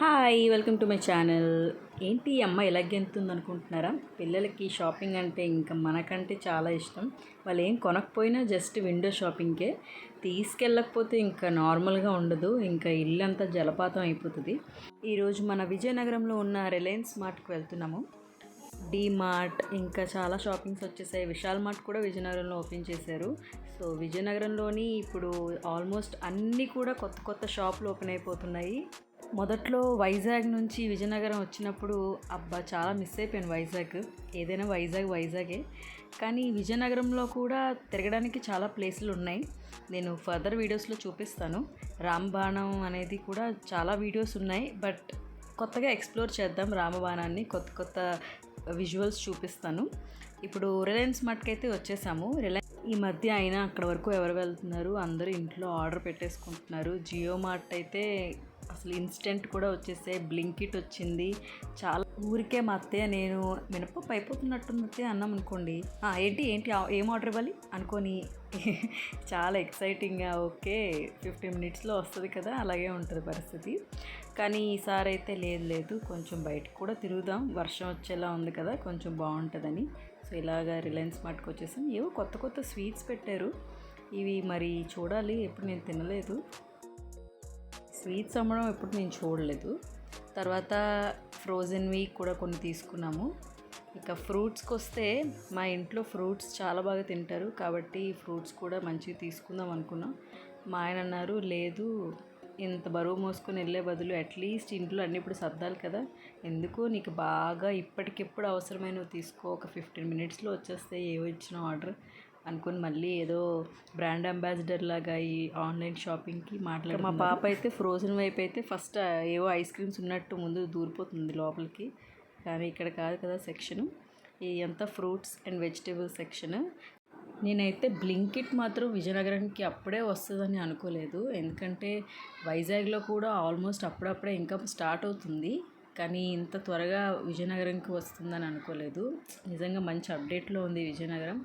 Hi welcome to my channel. ఏంటి ఈ అమ్మ ఎలాగెంతుంది అనుకుంటున్నారా పిల్లలకి షాపింగ్ అంటే ఇంకా మనకంటే చాలా ఇష్టం. వాళ్ళు ఏం కొనకపోయినా జస్ట్ విండో షాపింగ్కే తీసుకెళ్ళకపోతే ఇంకా నార్మల్గా ఉండదు. ఇంకా ఇల్లంతా జలపాతం అయిపోతుంది. ఈరోజు మన విజయనగరంలో ఉన్న రిలయన్స్ మార్ట్కి వెళ్తున్నాము. డీ మార్ట్ ఇంకా చాలా షాపింగ్స్ వచ్చేసాయి. విశాల్ మార్ట్ కూడా విజయనగరంలో ఓపెన్ చేశారు. సో విజయనగరంలోని ఇప్పుడు ఆల్మోస్ట్ అన్నీ కూడా కొత్త కొత్త షాపులు ఓపెన్ అయిపోతున్నాయి. మొదట్లో వైజాగ్ నుంచి విజయనగరం వచ్చినప్పుడు అబ్బా చాలా మిస్ అయిపోయాను వైజాగ్. ఏదైనా వైజాగ్ వైజాగే. కానీ విజయనగరంలో కూడా తిరగడానికి చాలా ప్లేసులు ఉన్నాయి. నేను ఫర్దర్ వీడియోస్లో చూపిస్తాను. రామబాణం అనేది కూడా చాలా వీడియోస్ ఉన్నాయి. బట్ కొత్తగా ఎక్స్ప్లోర్ చేద్దాం రామబాణాన్ని. కొత్త కొత్త విజువల్స్ చూపిస్తాను. ఇప్పుడు రిలయన్స్ మార్ట్కి అయితే వచ్చేసాము. రిలయన్స్ ఈ మధ్య అయినా అక్కడ వరకు ఎవరు వెళ్తున్నారు? అందరూ ఇంట్లో ఆర్డర్ పెట్టేసుకుంటున్నారు. జియో మార్ట్ అయితే అసలు ఇన్స్టెంట్ కూడా వచ్చేసే బ్లింకిట్ వచ్చింది. చాలా ఊరికే మా అత్తయ్య నేను మినపప్పు అయిపోతున్నట్టుంది అత్తయ్య అన్నాం అనుకోండి. ఏంటి ఏంటి ఏం ఆర్డర్ ఇవ్వాలి? అనుకొని చాలా ఎక్సైటింగ్గా ఓకే ఫిఫ్టీన్ మినిట్స్లో వస్తుంది కదా అలాగే ఉంటుంది పరిస్థితి. కానీ ఈసారి అయితే లేదు లేదు. కొంచెం బయటకు కూడా తిరుగుదాం. వర్షం వచ్చేలా ఉంది కదా కొంచెం బాగుంటుందని. సో ఇలాగా రిలయన్స్ మార్ట్కి వచ్చేసాం. ఏవో కొత్త కొత్త స్వీట్స్ పెట్టారు. ఇవి మరి చూడాలి ఎప్పుడు నేను తినలేదు. స్వీట్స్ అమ్మడం ఎప్పుడు నేను చూడలేదు. తర్వాత ఫ్రోజన్వి కూడా కొన్ని తీసుకున్నాము. ఇక ఫ్రూట్స్కి వస్తే మా ఇంట్లో ఫ్రూట్స్ చాలా బాగా తింటారు. కాబట్టి ఫ్రూట్స్ కూడా మంచిగా తీసుకుందాం అనుకున్నాం. మా ఆయన అన్నారు లేదు ఇంత బరువు మోసుకొని వెళ్ళే బదులు అట్లీస్ట్ ఇంట్లో అన్ని ఇప్పుడు సర్దాలి కదా. ఎందుకు? నీకు బాగా ఇప్పటికిప్పుడు అవసరమైనవి తీసుకో. ఒక ఫిఫ్టీన్ మినిట్స్లో వచ్చేస్తే ఏవో ఇచ్చిన ఆర్డర్. అనుకుని మళ్ళీ ఏదో బ్రాండ్ అంబాసిడర్ లాగా ఈ ఆన్లైన్ షాపింగ్కి మాట్లాడు మా పాప అయితే ఫ్రోజన్ వైపు అయితే ఫస్ట్ ఏవో ఐస్ క్రీమ్స్ ఉన్నట్టు ముందు దూరిపోతుంది లోపలికి. కానీ ఇక్కడ కాదు కదా సెక్షన్. ఈ అంతా ఫ్రూట్స్ అండ్ వెజిటేబుల్ సెక్షన్. నేనైతే బ్లింకిట్ మాత్రం విజయనగరానికి అప్పుడే వస్తుందని అనుకోలేదు. ఎందుకంటే వైజాగ్లో కూడా ఆల్మోస్ట్ అప్పుడప్పుడే ఇంకా స్టార్ట్ అవుతుంది. కానీ ఇంత త్వరగా విజయనగరంకి వస్తుందని అనుకోలేదు. నిజంగా మంచి అప్డేట్లో ఉంది విజయనగరం.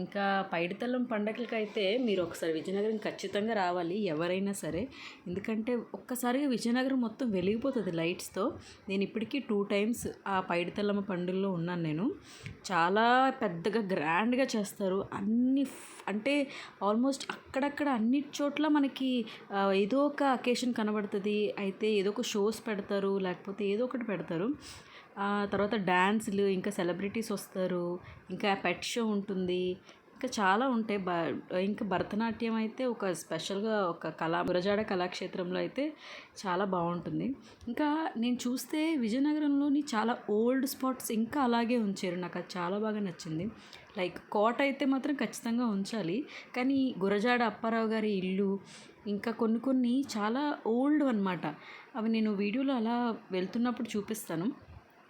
ఇంకా పైడితల్లం పండగలకి అయితే మీరు ఒకసారి విజయనగరం ఖచ్చితంగా రావాలి ఎవరైనా సరే. ఎందుకంటే ఒక్కసారిగా విజయనగరం మొత్తం వెలిగిపోతుంది లైట్స్తో. నేను ఇప్పటికీ టూ టైమ్స్ ఆ పైడితల్లమ్మ పండుగలో ఉన్నాను నేను. చాలా పెద్దగా గ్రాండ్గా చేస్తారు. అన్ని అంటే ఆల్మోస్ట్ అక్కడక్కడ అన్ని చోట్ల మనకి ఏదో ఒక అకేషన్ కనబడుతుంది. అయితే ఏదో ఒక షోస్ పెడతారు లేకపోతే ఏదో ఒకటి పెడతారు. తర్వాత డ్యాన్స్లు ఇంకా సెలబ్రిటీస్ వస్తారు ఇంకా పెట్ షో ఉంటుంది. ఇంకా చాలా ఉంటాయి. బ ఇంకా భరతనాట్యం అయితే ఒక స్పెషల్గా ఒక కళా గురజాడ కళాక్షేత్రంలో అయితే చాలా బాగుంటుంది. ఇంకా నేను చూస్తే విజయనగరంలోని చాలా ఓల్డ్ స్పాట్స్ ఇంకా అలాగే ఉంచారు. నాకు అది చాలా బాగా నచ్చింది. లైక్ కోట అయితే మాత్రం ఖచ్చితంగా ఉంచాలి. కానీ గురజాడ అప్పారావు గారి ఇల్లు ఇంకా కొన్ని కొన్ని చాలా ఓల్డ్ అన్నమాట. అవి నేను వీడియోలో అలా వెళ్తున్నప్పుడు చూపిస్తాను.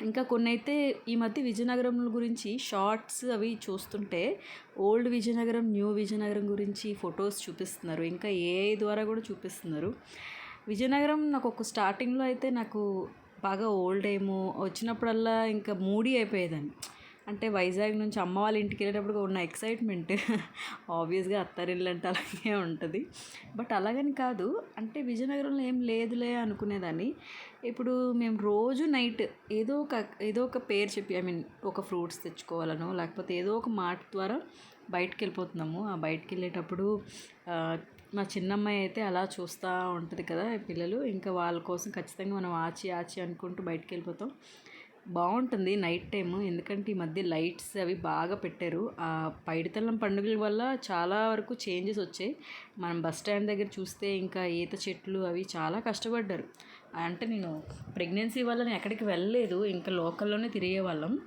ఇంకా కొన్ని అయితే ఈ మధ్య విజయనగరం గురించి షార్ట్స్ అవి చూస్తుంటే ఓల్డ్ విజయనగరం న్యూ విజయనగరం గురించి ఫొటోస్ చూపిస్తున్నారు. ఇంకా ఏఐ ద్వారా కూడా చూపిస్తున్నారు. విజయనగరం నాకు ఒక స్టార్టింగ్లో అయితే నాకు బాగా ఓల్డ్ ఏమో వచ్చినప్పుడల్లా ఇంకా మూడీ అయిపోయేదాన్ని. అంటే వైజాగ్ నుంచి అమ్మ వాళ్ళ ఇంటికి వెళ్ళేటప్పుడు ఉన్న ఎక్సైట్మెంట్. ఆబ్వియస్గా అత్తారిల్లు అంటే అలాగే ఉంటుంది. బట్ అలాగని కాదు. అంటే విజయనగరంలో ఏం లేదులే అనుకునేదాన్ని. ఇప్పుడు మేము రోజు నైట్ ఏదో ఒక ఏదో ఒక పేరు చెప్పి ఐ మీన్ ఒక ఫ్రూట్స్ తెచ్చుకోవాలనో లేకపోతే ఏదో ఒక మాట ద్వారా బయటికి వెళ్ళిపోతున్నాము. ఆ బయటకు వెళ్ళేటప్పుడు మా చిన్నమ్మాయి అయితే అలా చూస్తూ ఉంటుంది కదా పిల్లలు. ఇంకా వాళ్ళ కోసం ఖచ్చితంగా మనం ఆచి ఆచి అనుకుంటూ బయటకు వెళ్ళిపోతాం. బాగుంటుంది నైట్ టైం ఎందుకంటే ఈ మధ్య లైట్స్ అవి బాగా పెట్టారు. ఆ పైడితల్లం పండుగల వల్ల చాలా వరకు చేంజెస్ వచ్చాయి. మనం బస్ స్టాండ్ దగ్గర చూస్తే ఇంకా ఈత చెట్లు అవి చాలా కష్టపడ్డారు. అంటే నేను ప్రెగ్నెన్సీ వల్ల నేను ఎక్కడికి వెళ్ళలేదు. ఇంకా లోకల్లోనే తిరిగే వాళ్ళం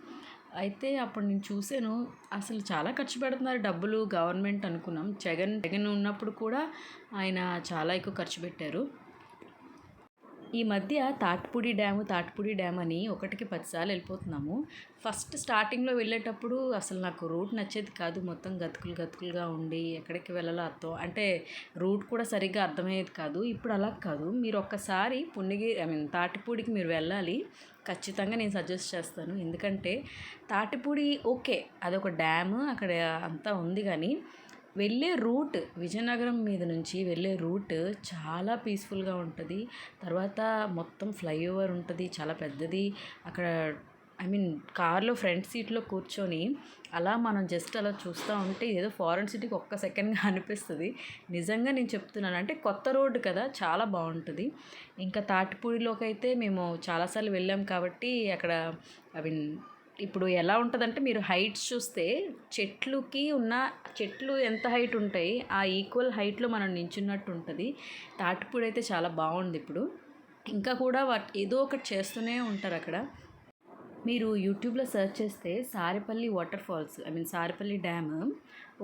అయితే అప్పుడు నేను చూశాను అసలు చాలా ఖర్చు పెడుతున్నారు డబ్బులు గవర్నమెంట్ అనుకున్నాం. జగన్ జగన్ ఉన్నప్పుడు కూడా ఆయన చాలా ఎక్కువ ఖర్చు పెట్టారు. ఈ మధ్య తాటిపూడి డ్యాము తాటిపూడి డ్యామ్ అని ఒకటికి పదిసార్లు వెళ్ళిపోతున్నాము. ఫస్ట్ స్టార్టింగ్లో వెళ్ళేటప్పుడు అసలు నాకు రూట్ నచ్చేది కాదు. మొత్తం గతుకులు గతుకులుగా ఉండి ఎక్కడికి వెళ్ళాలో అర్థం అంటే రూట్ కూడా సరిగ్గా అర్థమయ్యేది కాదు. ఇప్పుడు అలా కాదు. మీరు ఒక్కసారి పుణ్యగిరి ఐ మీన్ తాటిపూడికి మీరు వెళ్ళాలి. ఖచ్చితంగా నేను సజెస్ట్ చేస్తాను. ఎందుకంటే తాటిపూడి ఓకే అదొక డ్యామ్ అక్కడ అంతా ఉంది కానీ వెళ్ళే రూట్ విజయనగరం మీద నుంచి వెళ్ళే రూట్ చాలా పీస్ఫుల్గా ఉంటుంది. తర్వాత మొత్తం ఫ్లైఓవర్ ఉంటుంది చాలా పెద్దది. అక్కడ ఐ మీన్ కార్లో ఫ్రంట్ సీట్లో కూర్చొని అలా మనం జస్ట్ అలా చూస్తూ ఉంటే ఏదో ఫారెన్ సిటీకి ఒక్క సెకండ్గా అనిపిస్తుంది. నిజంగా నేను చెప్తున్నాను అంటే కొత్త రోడ్డు కదా చాలా బాగుంటుంది. ఇంకా తాటిపూడిలోకి అయితే మేము చాలాసార్లు వెళ్ళాం కాబట్టి అక్కడ ఐ మీన్ ఇప్పుడు ఎలా ఉంటుందంటే మీరు హైట్స్ చూస్తే చెట్లుకి ఉన్న చెట్లు ఎంత హైట్ ఉంటాయి ఆ ఈక్వల్ హైట్లో మనం నించున్నట్టు ఉంటుంది. తాటిపూడి అయితే చాలా బాగుంది ఇప్పుడు. ఇంకా కూడా వాటి ఏదో ఒకటి చేస్తూనే ఉంటారు అక్కడ. మీరు యూట్యూబ్లో సెర్చ్ చేస్తే Saripalli water falls I mean Saripalli dam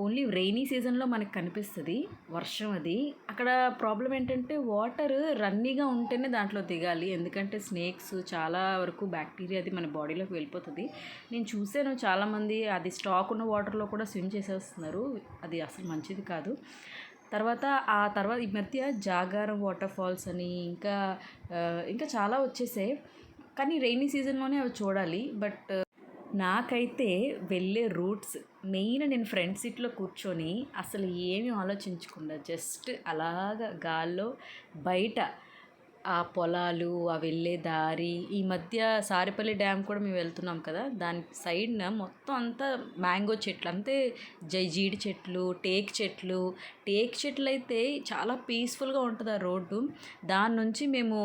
only rainy సీజన్లో మనకు కనిపిస్తుంది వర్షం అది. అక్కడ ప్రాబ్లం ఏంటంటే వాటర్ రన్నీగా ఉంటేనే దాంట్లో దిగాలి. ఎందుకంటే స్నేక్స్ చాలా వరకు బ్యాక్టీరియా అది మన బాడీలోకి వెళ్ళిపోతుంది. నేను చూసాను చాలామంది అది స్టాక్ ఉన్న వాటర్లో కూడా స్విమ్ చేసేస్తున్నారు. అది అసలు మంచిది కాదు. తర్వాత ఆ తర్వాత ఈ మధ్య జాగారం వాటర్ ఫాల్స్ అని ఇంకా ఇంకా చాలా వచ్చేసాయి. కానీ రెయినీ సీజన్లోనే అవి చూడాలి. బట్ నాకైతే వెళ్ళే రూట్స్ మెయిన్ నేను ఫ్రంట్ సీట్లో కూర్చొని అసలు ఏమీ ఆలోచించకుండా జస్ట్ అలాగ గాల్లో బయట ఆ పొలాలు ఆ వెళ్ళే దారి ఈ మధ్య సారిపల్లి డ్యామ్ కూడా మేము వెళ్తున్నాం కదా దాని సైడ్న మొత్తం అంతా మ్యాంగో చెట్లు అంతే జై జీడి చెట్లు టేక్ చెట్లు. టేక్ చెట్లు అయితే చాలా పీస్ఫుల్గా ఉంటుంది ఆ రోడ్డు. దాని నుంచి మేము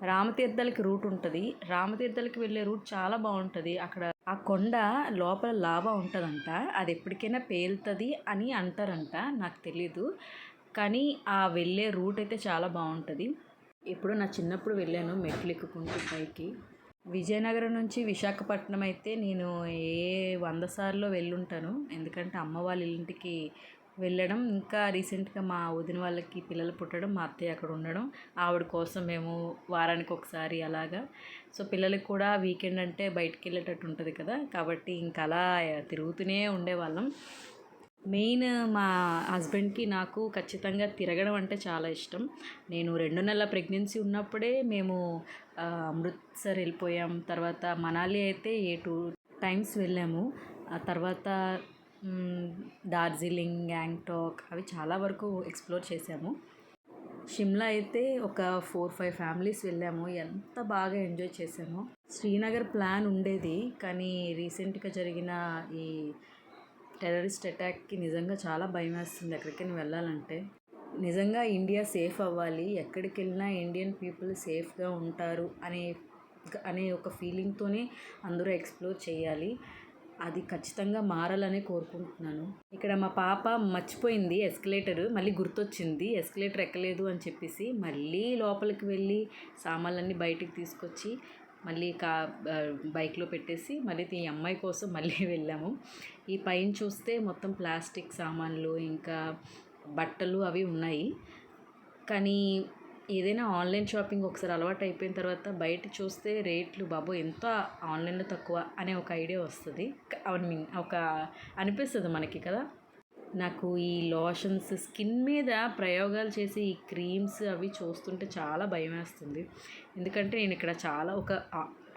రామతీర్థాలకి రూట్ ఉంటుంది. రామతీర్థాలకి వెళ్ళే రూట్ చాలా బాగుంటుంది. అక్కడ ఆ కొండ లోపల లావా ఉంటుందంట. అది ఎప్పటికైనా పేలుతుంది అని అంటారంట. నాకు తెలీదు. కానీ ఆ వెళ్ళే రూట్ అయితే చాలా బాగుంటుంది. ఇప్పుడు నా చిన్నప్పుడు వెళ్ళాను మెట్లు ఎక్కుకుంటూ పైకి. విజయనగరం నుంచి విశాఖపట్నం అయితే నేను ఏ వంద సార్లు వెళ్ళుంటాను. ఎందుకంటే అమ్మ వాళ్ళ ఇంటికి వెళ్ళడం. ఇంకా రీసెంట్గా మా వదిన వాళ్ళకి పిల్లలు పుట్టడం మా అత్తయ్య అక్కడ ఉండడం. ఆవిడ కోసం మేము వారానికి ఒకసారి అలాగా. సో పిల్లలకి కూడా వీకెండ్ అంటే బయటికి వెళ్ళేటట్టు ఉంటుంది కదా. కాబట్టి ఇంకా అలా తిరుగుతూనే ఉండేవాళ్ళం. మెయిన్ మా హస్బెండ్కి నాకు ఖచ్చితంగా తిరగడం అంటే చాలా ఇష్టం. నేను రెండు నెలల ప్రెగ్నెన్సీ ఉన్నప్పుడే మేము అమృత్సర్ వెళ్ళిపోయాం. తర్వాత మనాలి అయితే ఏ టూ టైమ్స్ వెళ్ళాము. ఆ తర్వాత డార్జిలింగ్ గ్యాంగ్టాక్ అవి చాలా వరకు ఎక్స్ప్లోర్ చేసాము. షిమ్లా అయితే ఒక ఫోర్ ఫైవ్ ఫ్యామిలీస్ వెళ్ళాము. ఎంత బాగా ఎంజాయ్ చేసాము. శ్రీనగర్ ప్లాన్ ఉండేది కానీ రీసెంట్గా జరిగిన ఈ టెర్రరిస్ట్ అటాక్కి నిజంగా చాలా భయం వేస్తుంది ఎక్కడికైనా వెళ్ళాలంటే. నిజంగా ఇండియా సేఫ్ అవ్వాలి ఎక్కడికి వెళ్ళినా ఇండియన్ పీపుల్ సేఫ్గా ఉంటారు అనే అనే ఒక ఫీలింగ్తోనే అందరూ ఎక్స్ప్లోర్ చేయాలి. అది ఖచ్చితంగా మారాలని కోరుకుంటున్నాను. ఇక్కడ మా పాప మర్చిపోయింది ఎస్కలేటర్ మళ్ళీ గుర్తొచ్చింది ఎస్కలేటర్ ఎక్కలేదు అని చెప్పేసి మళ్ళీ లోపలికి వెళ్ళి సామాన్లన్నీ బయటికి తీసుకొచ్చి మళ్ళీ కా బైక్లో పెట్టేసి మళ్ళీ ఈ అమ్మాయి కోసం మళ్ళీ వెళ్ళాము. ఈ పైన చూస్తే మొత్తం ప్లాస్టిక్ సామాన్లు ఇంకా బట్టలు అవి ఉన్నాయి. కానీ ఏదైనా ఆన్లైన్ షాపింగ్ ఒకసారి అలవాటు అయిపోయిన తర్వాత బయట చూస్తే రేట్లు బాబు ఎంత ఆన్లైన్లో తక్కువ అనే ఒక ఐడియా వస్తుంది. ఐ మీన్ ఒక అనిపిస్తుంది మనకి కదా. నాకు ఈ లోషన్స్ స్కిన్ మీద ప్రయోగాలు చేసి ఈ క్రీమ్స్ అవి చూస్తుంటే చాలా భయం వేస్తుంది. ఎందుకంటే నేను ఇక్కడ చాలా ఒక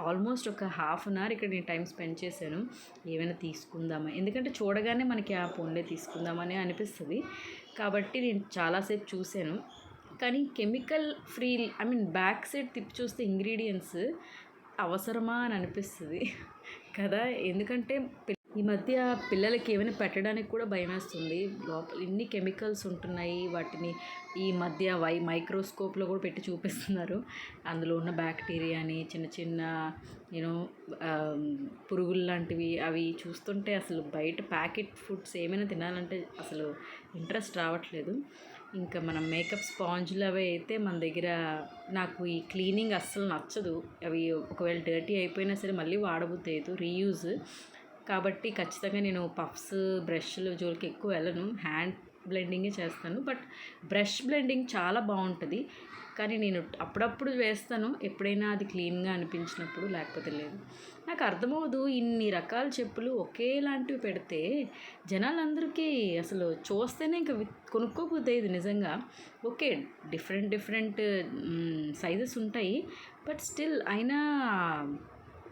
ఆల్మోస్ట్ ఒక హాఫ్ అన్ అవర్ ఇక్కడ నేను టైం స్పెండ్ చేశాను. ఏమైనా తీసుకుందామా? ఎందుకంటే చూడగానే మనకి ఆ ఫోన్లే తీసుకుందామని అనిపిస్తుంది. కాబట్టి నేను చాలాసేపు చూశాను. కానీ chemical free I mean back side తిప్పి చూస్తే ఇంగ్రీడియంట్స్ అవసరమా అని అనిపిస్తుంది కదా? ఎందుకంటే ఈ మధ్య పిల్లలకి ఏమైనా పెట్టడానికి కూడా భయం వేస్తుంది లోపల ఇన్ని కెమికల్స్ ఉంటున్నాయి వాటిని ఈ మధ్య వై మైక్రోస్కోప్లో కూడా పెట్టి చూపిస్తున్నారు. అందులో ఉన్న బ్యాక్టీరియాని చిన్న చిన్న యూనో పురుగులు లాంటివి అవి చూస్తుంటే అసలు బయట ప్యాకెట్ ఫుడ్స్ ఏమైనా తినాలంటే అసలు ఇంట్రెస్ట్ రావట్లేదు. ఇంకా మనం మేకప్ స్పాంజ్లు అవి అయితే మన దగ్గర నాకు ఈ క్లీనింగ్ అస్సలు నచ్చదు. అవి ఒకవేళ డర్టీ అయిపోయినా సరే మళ్ళీ వాడబుద్ది లేదు రీయూజ్. కాబట్టి ఖచ్చితంగా నేను పఫ్స్ బ్రష్లు జోలికి ఎక్కువ వెళ్ళను. హ్యాండ్ బ్లెండింగే చేస్తాను. బట్ బ్రష్ బ్లెండింగ్ చాలా బాగుంటుంది. కానీ నేను అప్పుడప్పుడు వేస్తాను. ఎప్పుడైనా అది క్లీన్గా అనిపించినప్పుడు లేకపోతే లేదు. నాకు అర్థమవుదు ఇన్ని రకాల చెప్పులు ఒకేలాంటివి పెడితే జనాలందరికీ అసలు చూస్తేనే ఇంకా కొనుక్కోకపోతే ఇది నిజంగా ఓకే డిఫరెంట్ డిఫరెంట్ సైజెస్ ఉంటాయి. బట్ స్టిల్ అయినా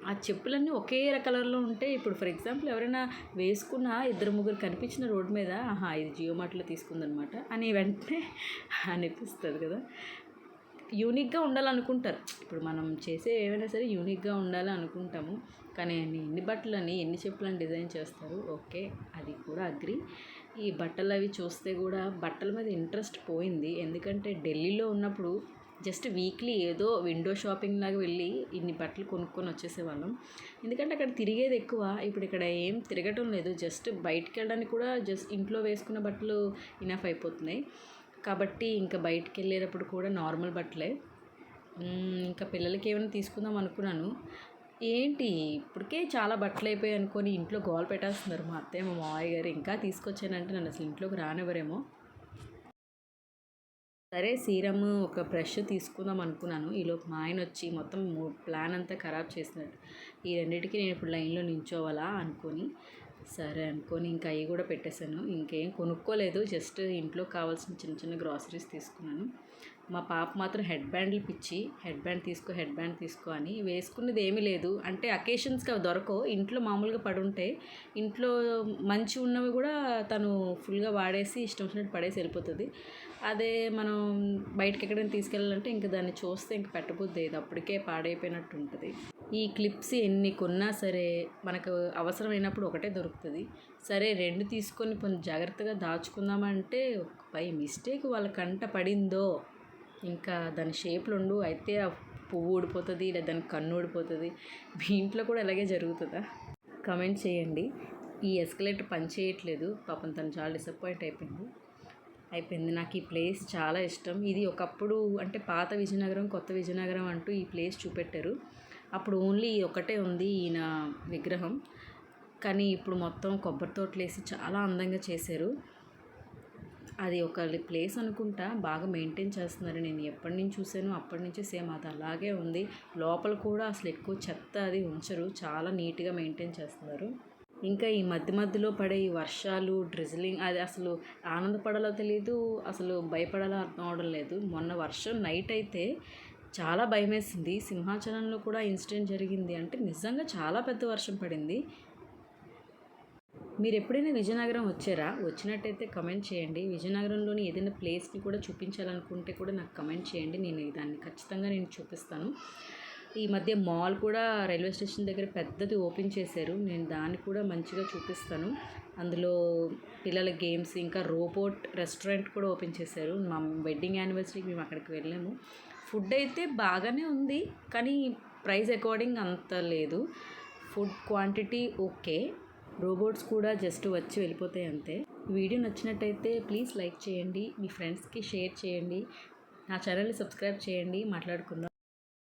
ఆ చెప్పులన్నీ ఒకే కలర్లో ఉంటే ఇప్పుడు ఫర్ ఎగ్జాంపుల్ ఎవరైనా వేసుకున్న ఇద్దరు ముగ్గురు కనిపించిన రోడ్డు మీద ఆహా ఇది జియో మార్ట్లో తీసుకుందనమాట అని వెంటనే అనిపిస్తుంది కదా. యూనిక్గా ఉండాలనుకుంటారు. ఇప్పుడు మనం చేసే ఏమైనా సరే యూనిక్గా ఉండాలి అనుకుంటాము కానీ ఎన్ని బట్టలని ఎన్ని చెప్పులని డిజైన్ చేస్తారు? ఓకే అది కూడా అగ్రి. ఈ బట్టలు అవి చూస్తే కూడా బట్టల మీద ఇంట్రెస్ట్ పోయింది. ఎందుకంటే ఢిల్లీలో ఉన్నప్పుడు జస్ట్ వీక్లీ ఏదో విండో షాపింగ్ లాగా వెళ్ళి ఇన్ని బట్టలు కొనుక్కొని వచ్చేసేవాళ్ళం. ఎందుకంటే అక్కడ తిరిగేది ఎక్కువ. ఇప్పుడు ఇక్కడ ఏం తిరగటం లేదు. జస్ట్ బయటికి వెళ్ళడానికి కూడా జస్ట్ ఇంట్లో వేసుకున్న బట్టలు ఇనఫ్ అయిపోతున్నాయి. కాబట్టి ఇంకా బయటికి వెళ్ళేటప్పుడు కూడా నార్మల్ బట్టలే. ఇంకా పిల్లలకి ఏమైనా తీసుకుందాం అనుకున్నాను. ఏంటి? ఇప్పటికే చాలా బట్టలు అయిపోయాయి అనుకొని ఇంట్లో గోల్ పెట్టేస్తున్నారు మా అత్తయ్య మా మావయ్య గారు. ఇంకా తీసుకొచ్చానంటే నన్ను అసలు ఇంట్లోకి రానివ్వరేమో. సరే సీరమ్ ఒక బ్రష్ తీసుకుందాం అనుకున్నాను. ఈలోపు మా ఆయన వచ్చి మొత్తం ప్లాన్ అంతా ఖరాబ్ చేసినట్టు ఈ రెండింటికి నేను ఇప్పుడు లైన్లో నించోవాలా అనుకొని సరే అనుకొని ఇంకా అవి కూడా పెట్టేశాను. ఇంకేం కొనుక్కోలేదు. జస్ట్ ఇంట్లో కావాల్సిన చిన్న చిన్న గ్రాసరీస్ తీసుకున్నాను. మా పాప మాత్రం హెడ్ బ్యాండ్లు పిచ్చి. హెడ్ బ్యాండ్ తీసుకో హెడ్ బ్యాండ్ తీసుకో అని వేసుకున్నది ఏమీ లేదు. అంటే అకేషన్స్కి అవి దొరకవు. ఇంట్లో మామూలుగా పడుంటాయి ఇంట్లో మంచి ఉన్నవి కూడా తను ఫుల్గా వాడేసి ఇష్టం వచ్చినట్టు పడేసి వెళ్ళిపోతుంది. అదే మనం బయటకి ఎక్కడైనా తీసుకెళ్ళాలంటే ఇంకా దాన్ని చూస్తే ఇంక పెట్టబుద్ది అప్పటికే పాడైపోయినట్టు ఉంటుంది. ఈ క్లిప్స్ ఎన్ని కొన్నా సరే మనకు అవసరమైనప్పుడు ఒకటే దొరుకుతుంది. సరే రెండు తీసుకొని కొంచెం జాగ్రత్తగా దాచుకుందామంటే పై మిస్టేక్ వాళ్ళ కంట పడిందో ఇంకా దాని షేప్లు ఉండు అయితే ఆ పువ్వు ఊడిపోతుంది లేదా దాని కన్ను ఊడిపోతుంది మీ ఇంట్లో కూడా అలాగే జరుగుతుందా? కమెంట్ చేయండి. ఈ ఎస్కలేటర్ పనిచేయట్లేదు. పాపం తను చాలా డిసప్పాయింట్ అయిపోయింది. అయిపోయింది. నాకు ఈ ప్లేస్ చాలా ఇష్టం. ఇది ఒకప్పుడు అంటే పాత విజయనగరం కొత్త విజయనగరం అంటూ ఈ ప్లేస్ చూపెట్టారు. అప్పుడు ఓన్లీ ఒకటే ఉంది ఈయన విగ్రహం. కానీ ఇప్పుడు మొత్తం కొబ్బరి తోటలు వేసి చాలా అందంగా చేశారు. అది ఒక ప్లేస్ అనుకుంటా బాగా మెయింటైన్ చేస్తున్నారు. నేను ఎప్పటి నుంచి చూసానో అప్పటి నుంచి సేమ్ అది అలాగే ఉంది. లోపల కూడా అసలు ఎక్కువ చెత్త అది ఉంచరు. చాలా నీట్గా మెయింటైన్ చేస్తున్నారు. ఇంకా ఈ మధ్య మధ్యలో పడే ఈ వర్షాలు డ్రిజిలింగ్ అది అసలు ఆనందపడాలో తెలియదు అసలు భయపడాలో అర్థం అవడం లేదు. మొన్న వర్షం నైట్ అయితే చాలా భయమేసింది. సింహాచలంలో కూడా ఇన్సిడెంట్ జరిగింది అంటే నిజంగా చాలా పెద్ద వర్షం పడింది. మీరు ఎప్పుడైనా విజయనగరం వచ్చారా? వచ్చినట్టయితే కమెంట్ చేయండి. విజయనగరంలోని ఏదైనా ప్లేస్ని కూడా చూపించాలనుకుంటే కూడా నాకు కమెంట్ చేయండి. నేను దాన్ని ఖచ్చితంగా నేను చూపిస్తాను. ఈ మధ్య మాల్ కూడా రైల్వే స్టేషన్ దగ్గర పెద్దది ఓపెన్ చేశారు. నేను దాన్ని కూడా మంచిగా చూపిస్తాను. అందులో పిల్లల గేమ్స్ ఇంకా రోబోట్ రెస్టారెంట్ కూడా ఓపెన్ చేశారు. మా వెడ్డింగ్ యానివర్సరీకి మేము అక్కడికి వెళ్ళాము. ఫుడ్ అయితే బాగానే ఉంది కానీ ప్రైస్ అకార్డింగ్ అంత లేదు. ఫుడ్ క్వాంటిటీ ఓకే రోబోట్స్ కూడా జస్ట్ వచ్చి వెళ్ళిపోతాయి అంతే. వీడియో నచ్చినట్టయితే ప్లీజ్ లైక్ చేయండి మీ ఫ్రెండ్స్కి షేర్ చేయండి నా ఛానల్ని సబ్స్క్రైబ్ చేయండి మాట్లాడుకుందాం.